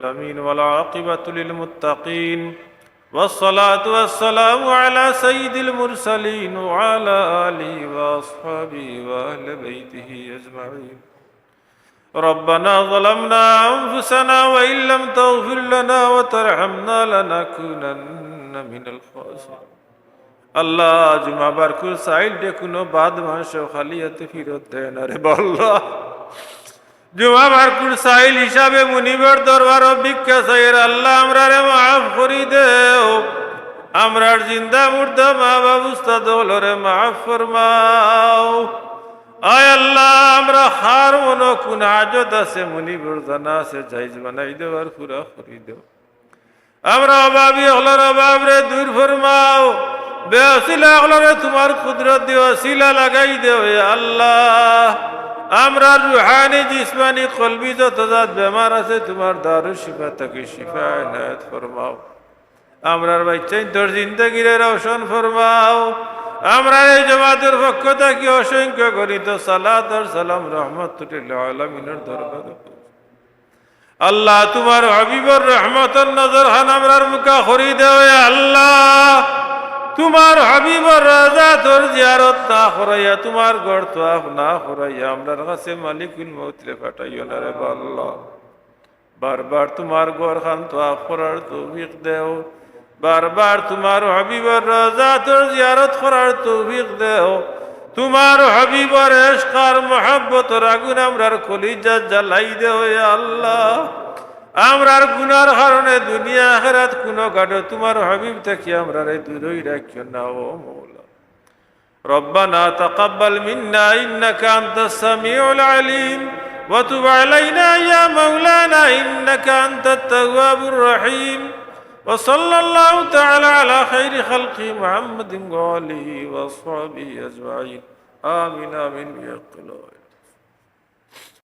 العالمين والعاقبة للمتقين والصلاة والسلام على سيد المرسلين وعلى آله وأصحابه وأهل بيته أجمعين ربنا ظلمنا أنفسنا وإن لم تغفر لنا وترحمنا لنكونن من الخاسرين আল্লাহ জুমা বারকুর সাইডে কোনো বাদ মাস খালিয়াতে ফিরত দেয় না রে বল্লা জুমা বারকুর সাইল হিসাবে মুনিবর দরবার ভিক্ষা সাইয়ের আল্লাহ আমরা রে মাফ করি দেও। আমরার জিন্দা মুর্দা মা বাবু রে মাফ ফরমাও। আয় আল্লাহ, আমরা হার মনো কোন আজত আছে, মুনিবর জানা আছে জাইজ বানাই দেওয়ার পুরা করি দেও। আমরা অভাবী হলার অভাব রে দূর ফরমাও। বেসিলা হলরে তোমার কুদরত দিও শিলা লাগাই দেও আল্লাহ। আমরা রুহানি, জিসমানি, কলবি যত জাত বেমার আছে, তোমার দারু শিফা, তাকে শিফা এনায়ত ফরমাও। আমরার বাচ্চাই তোর জিন্দগিরে রোশন ফরমাও। আমরা এই জমাতের পক্ষ থাকি অসংখ্য গণিত, সালাত আর সালাম রহমতুল্লাহ আলমিনের দরবারে আল্লাহ, তোমার হবিবর রহমতর নজর হান আমরার মুখা দেও আল্লাহ। তোমার হাবিবর রাজা তোর জিয়ারত না করাইয়া, তোমার গড় তোয়াফ না করাইয়া আমরার কাছে মালিকুল মৌতরে পাঠাইও না রে আল্লাহ বারবার তোমার গড় খান তোয়াফ করার তৌফিক দেও। বারবার তোমার হাবিবর রাজা তোর জিয়ারত করার তৌফিক দেও। তোমার হাবিবর এসকার মহাব্বতর আগুন আমরার খলিজা জ্বালাই দেও হে আল্লাহ আমরার গুনার কারণে দুনিয়া আখেরাত কোনো গাড়ো তোমার হাবিব থাকি আমরা রে দূরই রাখিও না ও মৌলা ربنا تقبل منا إنك أنت السميع العليم وتب علينا يا مولانا إنك أنت التواب الرحيم وصلى الله تعالى على خير خلق محمد وآله وأصحابه أجمعين آمين آمين يا قلوب